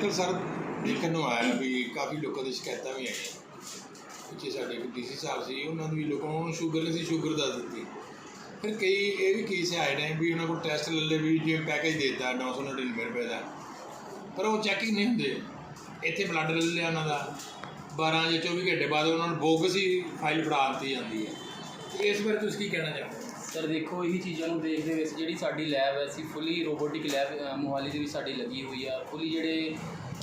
ਕੱਲ੍ਹ ਸਰ, ਦੇਖਣ ਨੂੰ ਆਇਆ ਵੀ ਕਾਫੀ ਲੋਕਾਂ ਦੀ ਸ਼ਿਕਾਇਤਾਂ ਵੀ ਆਈਆਂ ਪਿੱਛੇ ਸਾਡੇ ਕੋਈ ਡੀਸੀ ਸਾਹਿਬ ਸੀ, ਉਹਨਾਂ ਨੂੰ ਵੀ ਲੋਕਾਂ ਨੂੰ ਸ਼ੂਗਰ ਨਹੀਂ ਸੀ ਸ਼ੂਗਰ ਦੱਸ ਦਿੱਤੀ। ਫਿਰ ਕਈ, ਇਹ ਵੀ ਕੇਸ ਆਏ ਨੇ ਵੀ ਉਹਨਾਂ ਕੋਲ ਟੈਸਟ ਲੈ ਲਏ ਵੀ ਜਿਵੇਂ ਪੈਕੇਜ ਦੇ ਦਿੱਤਾ 999 ਰੁਪਏ ਦਾ। ਪਰ ਉਹ ਚੈਕਿੰਗ ਨਹੀਂ ਹੁੰਦੇ। ਇੱਥੇ ਬਲੱਡ ਲੈ ਲਿਆ ਉਹਨਾਂ ਦਾ। 12 ਜਾਂ 24 ਘੰਟੇ ਬਾਅਦ ਉਹਨਾਂ ਨੂੰ ਬੋਗਸ ਹੀ ਫਾਈਲ ਫੜਾ ਦਿੱਤੀ ਜਾਂਦੀ ਹੈ। ਇਸ ਬਾਰੇ ਤੁਸੀਂ ਕੀ ਕਹਿਣਾ ਚਾਹੋਗੇ? ਸਰ ਦੇਖੋ ਇਹੀ ਚੀਜ਼ਾਂ ਨੂੰ ਦੇਖਦੇ ਹੋਏ ਅਸੀਂ ਜਿਹੜੀ ਸਾਡੀ ਲੈਬ ਹੈ ਅਸੀਂ ਫੁੱਲੀ ਰੋਬੋਟਿਕ ਲੈਬ ਮੋਹਾਲੀ ਦੇ ਵਿੱਚ ਸਾਡੀ ਲੱਗੀ ਹੋਈ ਆ। ਫੁੱਲੀ ਜਿਹੜੇ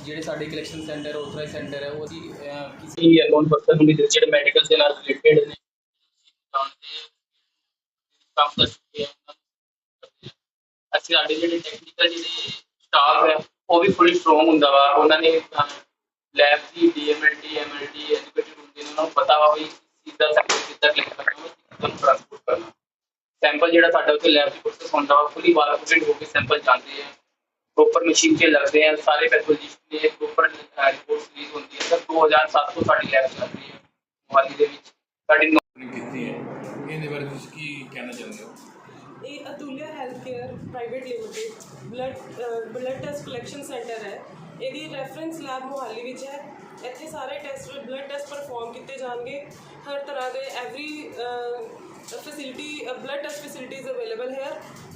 ਜਿਹੜੇ ਸਾਡੇ ਕਲੈਕਸ਼ਨ ਸੈਂਟਰ ਆਥੋਰਾਈਜ਼ ਸੈਂਟਰ ਹੈ ਉਹ ਅਸੀਂ ਅਹ, ਕਿਸੇ ਅਕਾਊਂਟ ਪਰਸਨ ਨੂੰ ਵੀ ਜਿਹੜੇ ਮੈਡੀਕਲ ਦੇ ਨਾਲ ਰਿਲੇਟਡ ਨੇ। ਕੰਮ ਕਰ ਚੁੱਕੇ ਆ। ਅਸੀਂ ਸਾਡੇ ਜਿਹੜੇ ਟੈਕਨੀਕਲ ਜਿਹੜੇ ਸਟਾਫ ਹੈ ਉਹ ਵੀ ਫੁੱਲੀ ਸਟਰੋਂਗ ਹੁੰਦਾ ਵਾ। ਉਹਨਾਂ ਨੇ ਲੈਬ ਦੀ ਡੀਐਮਐਲਟੀ ਐਮਐਲਟੀ ਐਜੂਕੇਟਡ ਹੁੰਦੇ ਨੇ ਉਹਨਾਂ ਨੂੰ ਪਤਾ ਵਾ ਵੀ ਸਿੱਧਾ ਸੈਂਪਲ ਕਿੱਦਾਂ ਕਲਿੱਕ ਕਰਨਾ ਵਾ ਕਿੱਦਾਂ ਟ੍ਰਾਂਸਪੋਰਟ ਕਰਨਾ। ਸੈਂਪਲ ਜਿਹੜਾ ਸਾਡਾ ਉੱਥੇ ਲੈਬ ਦੀ ਪ੍ਰੋਸੈਸ ਹੁੰਦਾ ਵਾ ਫੁੱਲੀ ਵਾਲਫਿਟ ਹੋ ਕੇ ਸੈਂਪਲ ਜਾਂਦੇ ਆ। ਪ੍ਰੋਪਰ ਮਸ਼ੀਨ 'ਤੇ ਲੱਗਦੇ ਆ ਸਾਰੇ ਪੈਥੋਲੋਜਿਸਟ ਨੇ ਪ੍ਰੋਪਰ ਰਿਪੋਰਟਸ ਰਿਲੀਜ਼ ਹੁੰਦੀ ਹੈ ਸਰ 2007 ਤੋਂ ਸਾਡੀ ਲੈਬ ਚੱਲ ਰਹੀ ਹੈ ਮੋਹਾਲੀ ਦੇ ਵਿੱਚ। ਸਾਡੀ ਨੌ- ਆਪਣੀ ਕੀਤੀ ਹੈ ਇਹਦੇ ਬਾਰੇ ਤੁਸੀਂ ਕੀ ਕਹਿਣਾ ਚਾਹੁੰਦੇ ਹੋ? ਇਹ Atulya health care private limited blood blood test collection centre ਹੈ। ਇਹਦੀ ਰੈਫਰੈਂਸ ਲੈਬ ਮੁਹਾਲੀ ਵਿੱਚ ਹੈ। ਇੱਥੇ ਸਾਰੇ ਟੈਸਟ ਬਲੱਡ ਟੈਸਟ ਪਰਫਾਰਮ ਕੀਤੇ ਜਾਣਗੇ। ਹਰ ਤਰ੍ਹਾਂ ਦੇ every facility blood test facilities available ਹੈ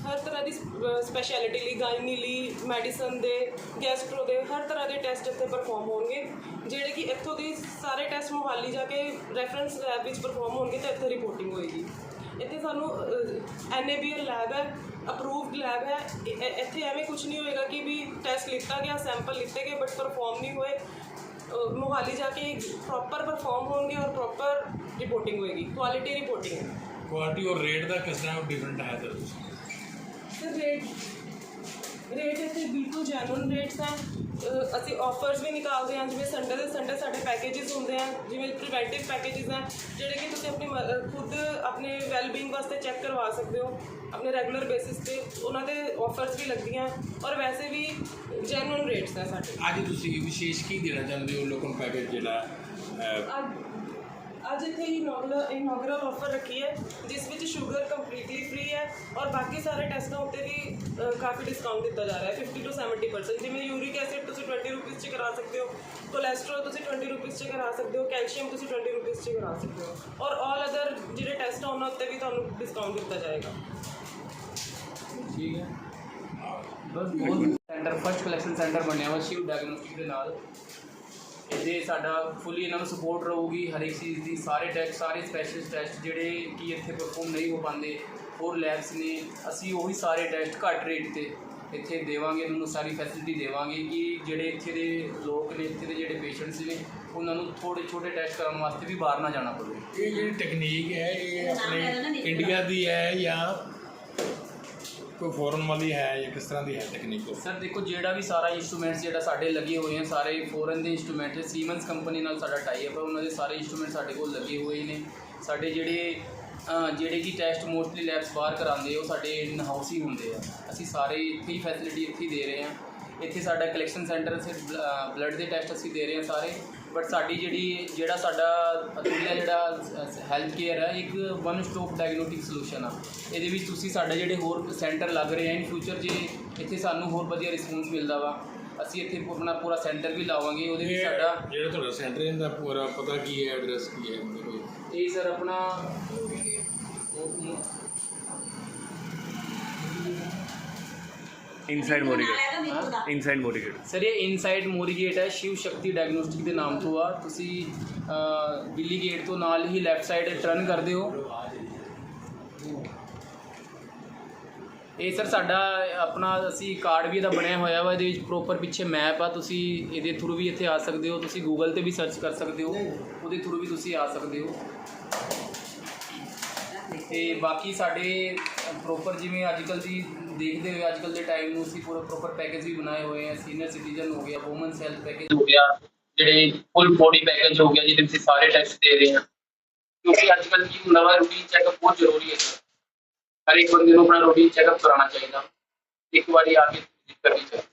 ਹਰ ਤਰ੍ਹਾਂ ਦੀ ਸਪੈਸ਼ਲਿਟੀ ਲਈ ਗਾਇਨੀ ਲਈ ਮੈਡੀਸਨ ਦੇ ਗੈਸਟਰੋ ਦੇ ਹਰ ਤਰ੍ਹਾਂ ਦੇ ਟੈਸਟ ਇੱਥੇ ਪਰਫਾਰਮ ਹੋਣਗੇ। ਜਿਹੜੇ ਕਿ ਇੱਥੋਂ ਦੇ ਸਾਰੇ ਟੈਸਟ ਮੁਹਾਲੀ ਜਾ ਕੇ ਰੈਫਰੈਂਸ ਲੈਬ ਵਿੱਚ ਪਰਫਾਰਮ ਹੋਣਗੇ ਤਾਂ ਇੱਥੇ ਰਿਪੋਰਟਿੰਗ ਹੋਏਗੀ। ਇੱਥੇ ਸਾਨੂੰ ਐਨਏਬੀਐਲ ਲੈਬ ਹੈ ਅਪਰੂਵਡ ਲੈਬ ਹੈ। ਇੱਥੇ ਐਵੇਂ ਕੁਝ ਨਹੀਂ ਹੋਏਗਾ ਕਿ ਵੀ ਟੈਸਟ ਲਿੱਤਾ ਗਿਆ ਸੈਂਪਲ ਲਿੱਤੇ ਗਏ ਬਟ ਪਰਫਾਰਮ ਨਹੀਂ ਹੋਏ। ਅ, ਮੋਹਾਲੀ ਜਾ ਕੇ ਪ੍ਰੋਪਰ ਪਰਫਾਰਮ ਹੋਣਗੇ ਔਰ ਪ੍ਰੋਪਰ ਰਿਪੋਰਟਿੰਗ ਹੋਏਗੀ। ਕੁਆਲਿਟੀ ਰਿਪੋਰਟਿੰਗ ਹੈ। ਕੁਆਲਿਟੀ ਔਰ ਰੇਟ ਦਾ ਕਿਸ ਤਰ੍ਹਾਂ ਡਿਫਰੈਂਟ ਹੈ ਸਰ ਬਿਲਕੁਲ ਜੈਨੂਨ ਰੇਟਸ ਆ। ਅਸੀਂ ਆਫਰਸ ਵੀ ਨਿਕਾਲਦੇ ਹਾਂ ਜਿਵੇਂ ਸੰਡੇ ਦੇ ਸੰਡੇ ਸਾਡੇ ਪੈਕੇजेस ਹੁੰਦੇ ਆ ਜਿਵੇਂ ਪ੍ਰੀਵੈਂਟਿਵ ਪੈਕੇजेस ਆ ਜਿਹੜੇ ਕਿ ਤੁਸੀਂ ਆਪਣੀ ਖੁਦ ਆਪਣੇ ਵੈਲਬੀਂਗ ਵਾਸਤੇ ਚੈੱਕ ਕਰਵਾ ਸਕਦੇ ਹੋ। ਆਪਣੇ ਰੈਗੂਲਰ ਬੇਸਿਸ ਤੇ ਉਹਨਾਂ ਦੇ ਆਫਰਸ ਵੀ ਲੱਗਦੀਆਂ। ਔਰ ਵੈਸੇ ਵੀ ਜੈਨੂਨ ਰੇਟਸ ਆ ਸਾਡੇ। ਅੱਜ ਤੁਸੀਂ ਵਿਸ਼ੇਸ਼ ਕੀ ਦੇਣਾ ਚਾਹੁੰਦੇ ਹੋ ਲੋਕਾਂ ਨੂੰ ਪੈਕੇਜ ਜਿਹੜਾ ਅੱਜ ਅੱਜ ਇੱਥੇ ਇਨੋਗਰਲ ਇਨੋਗਰਲ ਆਫਰ ਰੱਖੀ ਹੈ ਜਿਸ ਵਿੱਚ ਸ਼ੂਗਰ ਕੰਪਲੀਟਲੀ ਫ੍ਰੀ ਹੈ ਔਰ ਬਾਕੀ ਸਾਰੇ ਟੈਸਟਾਂ ਉੱਤੇ ਵੀ ਅ, ਕਾਫੀ ਡਿਸਕਾਊਂਟ ਦਿੱਤਾ ਜਾ ਰਿਹਾ ਹੈ 50 ਤੋਂ 70% ਜਿਵੇਂ ਯੂਰਿਕ ਐਸਿਡ ਤੁਸੀਂ 20 ਰੁਪਏ 'ਚ ਕਰਾ ਸਕਦੇ ਹੋ ਕੋਲੇਸਟ੍ਰੋਲ ਤੁਸੀਂ 20 ਰੁਪਏ 'ਚ ਕਰਾ ਸਕਦੇ ਹੋ ਕੈਲਸ਼ੀਅਮ ਤੁਸੀਂ 20 ਰੁਪਏ 'ਚ ਕਰਾ ਸਕਦੇ ਹੋ ਔਰ ਆਲ ਅਦਰ ਜਿਹੜੇ ਟੈਸਟ ਆ ਉਹਨਾਂ ਉੱਤੇ ਵੀ ਤੁਹਾਨੂੰ ਡਿਸਕਾਊਂਟ ਦਿੱਤਾ ਜਾਏਗਾ ਠੀਕ ਹੈ ਬਸ ਬਹੁਤ ਸੈਂਟਰ ਫਸਟ ਕਲੈਕਸ਼ਨ ਸੈਂਟਰ ਬਣਿਆ ਵਾ ਸ਼ਿਵ ਡਾਇਗਨੋਸਟਿਕ ਦੇ ਨਾਲ ਇਹਦੇ ਸਾਡਾ ਫੁੱਲੀ ਇਹਨਾਂ ਨੂੰ ਸਪੋਰਟ ਰਹੂਗੀ ਹਰ ਇੱਕ ਚੀਜ਼ ਦੀ ਸਾਰੇ ਟੈਸਟ ਸਾਰੇ ਸਪੈਸ਼ਲਿਸਟ ਟੈਸਟ ਜਿਹੜੇ ਕਿ ਇੱਥੇ ਪਰਫਾਰਮ ਨਹੀਂ ਹੋ ਪਾਉਂਦੇ ਹੋਰ ਲੈਬਸ ਨੇ ਅਸੀਂ ਉਹੀ ਸਾਰੇ ਟੈਸਟ ਘੱਟ ਰੇਟ ਤੇ ਇੱਥੇ ਦੇਵਾਂਗੇ ਉਹਨਾਂ ਨੂੰ ਸਾਰੀ ਫੈਸਿਲਿਟੀ ਦੇਵਾਂਗੇ ਕਿ ਜਿਹੜੇ ਇੱਥੇ ਦੇ ਲੋਕ ਨੇ ਇੱਥੇ ਦੇ ਜਿਹੜੇ ਪੇਸ਼ੈਂਟਸ ਨੇ ਉਹਨਾਂ ਨੂੰ ਥੋੜੇ ਛੋਟੇ ਟੈਸਟ ਕਰਾਉਣ ਵਾਸਤੇ ਵੀ ਬਾਹਰ ਨਾ ਜਾਣਾ ਪਵੇ। ਇਹ ਜਿਹੜੀ ਟੈਕਨੀਕ ਹੈ ਇਹ ਆਪਣੇ ਇੰਡੀਆ ਦੀ ਹੈ ਜਾਂ ਕੋਈ ਫੋਰਨ ਵਾਲੀ ਹੈ ਜਾਂ ਕਿਸ ਤਰ੍ਹਾਂ ਦੀ ਹੈ ਟੈਕਨੀਕ ਉਹ? ਸਰ ਦੇਖੋ ਜਿਹੜਾ ਵੀ ਸਾਰਾ ਇਨਸਟਰੂਮੈਂਟਸ ਜਿਹੜਾ ਸਾਡੇ ਲੱਗੇ ਹੋਏ ਆ ਸਾਰੇ ਫੋਰਨ ਦੇ ਇਨਸਟਰੂਮੈਂਟ ਹੈ ਸੀਮਨਸ ਕੰਪਨੀ ਨਾਲ ਸਾਡਾ ਟਾਈ ਅਪ ਹੈ ਉਹਨਾਂ ਦੇ ਸਾਰੇ ਇਨਸਟਰੂਮੈਂਟ ਸਾਡੇ ਕੋਲ ਲੱਗੇ ਹੋਏ ਨੇ। ਸਾਡੇ ਜਿਹੜੇ ਜਿਹੜੇ ਕਿ ਟੈਸਟ ਮੋਸਟਲੀ ਲੈਬਸ ਬਾਹਰ ਕਰਾਉਂਦੇ ਆ, ਉਹ ਸਾਡੇ ਇਨ ਹਾਊਸ ਹੀ ਹੁੰਦੇ ਆ। ਅਸੀਂ ਸਾਰੇ ਇੱਥੇ ਹੀ ਫੈਸਿਲਿਟੀ ਇੱਥੇ ਹੀ ਦੇ ਰਹੇ ਹਾਂ ਇੱਥੇ ਸਾਡਾ ਕਲੈਕਸ਼ਨ ਸੈਂਟਰ ਸੇ ਬਲੱਡ ਦੇ ਟੈਸਟ ਅਸੀਂ ਦੇ ਰਹੇ ਹਾਂ ਸਾਰੇ। ਬਟ ਸਾਡੀ ਜਿਹੜੀ ਜਿਹੜਾ ਸਾਡਾ ਅਤੁਲਿਆ ਜਿਹੜਾ ਹੈਲਥ ਕੇਅਰ ਹੈ ਇੱਕ ਵਨ ਸਟਾਪ ਡਾਇਗਨੋਸਟਿਕ ਸੋਲੂਸ਼ਨ ਆ। ਇਹਦੇ ਵਿੱਚ ਤੁਸੀਂ ਸਾਡੇ ਜਿਹੜੇ ਹੋਰ ਸੈਂਟਰ ਲੱਗ ਰਹੇ ਆ ਇਨ ਫਿਊਚਰ ਜੇ ਇੱਥੇ ਸਾਨੂੰ ਹੋਰ ਵਧੀਆ ਰਿਸਪੌਂਸ ਮਿਲਦਾ ਵਾ ਅਸੀਂ ਇੱਥੇ ਆਪਣਾ ਪੂਰਾ ਸੈਂਟਰ ਵੀ ਲਾਵਾਂਗੇ ਉਹਦੇ ਵਿੱਚ ਸਾਡਾ ਜਿਹੜਾ ਤੁਹਾਡਾ ਸੈਂਟਰ ਇਹਦਾ ਪੂਰਾ ਪਤਾ ਕੀ ਹੈ ਐਡਰੈਸ ਕੀ ਹੈ? ਇਹ ਸਰ ਆਪਣਾ inside Morigate inside Morigate sir ਇਹ ਇਨਸਾਈਡ ਮੋਰੀ ਗੇਟ ਹੈ ਸ਼ਿਵ ਸ਼ਕਤੀ ਡਾਇਗਨੋਸਟਿਕ ਦੇ ਨਾਮ ਤੋਂ ਆ। ਤੁਸੀਂ ਦਿੱਲੀ ਗੇਟ ਤੋਂ ਨਾਲ ਹੀ ਲੈਫਟ ਸਾਈਡ ਟਰਨ ਕਰਦੇ ਹੋ। ਇਹ ਸਰ ਸਾਡਾ ਆਪਣਾ ਅਸੀਂ ਕਾਰਡ ਵੀ ਇਹਦਾ ਬਣਿਆ ਹੋਇਆ ਵਾ ਇਹਦੇ ਵਿੱਚ ਪ੍ਰੋਪਰ ਪਿੱਛੇ ਮੈਪ ਆ। ਤੁਸੀਂ ਇਹਦੇ ਥਰੂ ਵੀ ਇੱਥੇ ਆ ਸਕਦੇ ਹੋ। ਤੁਸੀਂ ਗੂਗਲ ਤੇ ਵੀ ਸਰਚ ਕਰ ਸਕਦੇ ਹੋ। ਉਹਦੇ ਥਰੂ ਵੀ ਤੁਸੀਂ ਆ ਸਕਦੇ ਹੋ। ਤੇ ਬਾਕੀ ਸਾਡੇ ਪ੍ਰੋਪਰ ਜਿਵੇਂ ਅੱਜਕੱਲ ਦੀ ਦੇਖਦੇ ਹੋਏ ਅੱਜਕੱਲ ਦੇ ਟਾਈਮ ਨੂੰ ਅਸੀਂ ਪੂਰਾ ਪ੍ਰੋਪਰ ਪੈਕੇਜ ਵੀ ਬਣਾਏ ਹੋਏ ਆ। ਸੀਨੀਅਰ ਸਿਟੀਜ਼ਨ ਹੋ ਗਿਆ ਔਮਨਸ ਹੈਲਥ ਪੈਕੇਜ ਹੋ ਗਿਆ, ਜਿਹੜੇ ਫੁੱਲ ਬੋਡੀ ਪੈਕੇਜ ਹੋ ਗਿਆ, ਜਿਹਦੇ ਵਿੱਚ ਸਾਰੇ ਟੈਸਟ ਦੇ ਰਹੇ ਹਾਂ। ਕਿਉਂਕਿ ਅੱਜਕੱਲ ਕੀ ਹੁੰਦਾ ਵਾ ਰੂਟੀਨ ਚੈੱਕਅਪ ਬਹੁਤ ਜ਼ਰੂਰੀ ਹੈ। ਹਰ ਇੱਕ ਬੰਦੇ ਨੂੰ ਆਪਣਾ ਰੂਟੀਨ ਚੈੱਕਅਪ ਕਰਾਉਣਾ ਚਾਹੀਦਾ। ਇੱਕ ਵਾਰੀ ਆ ਕੇ visit ਕਰਨੀ ਚਾਹੀਦੀ।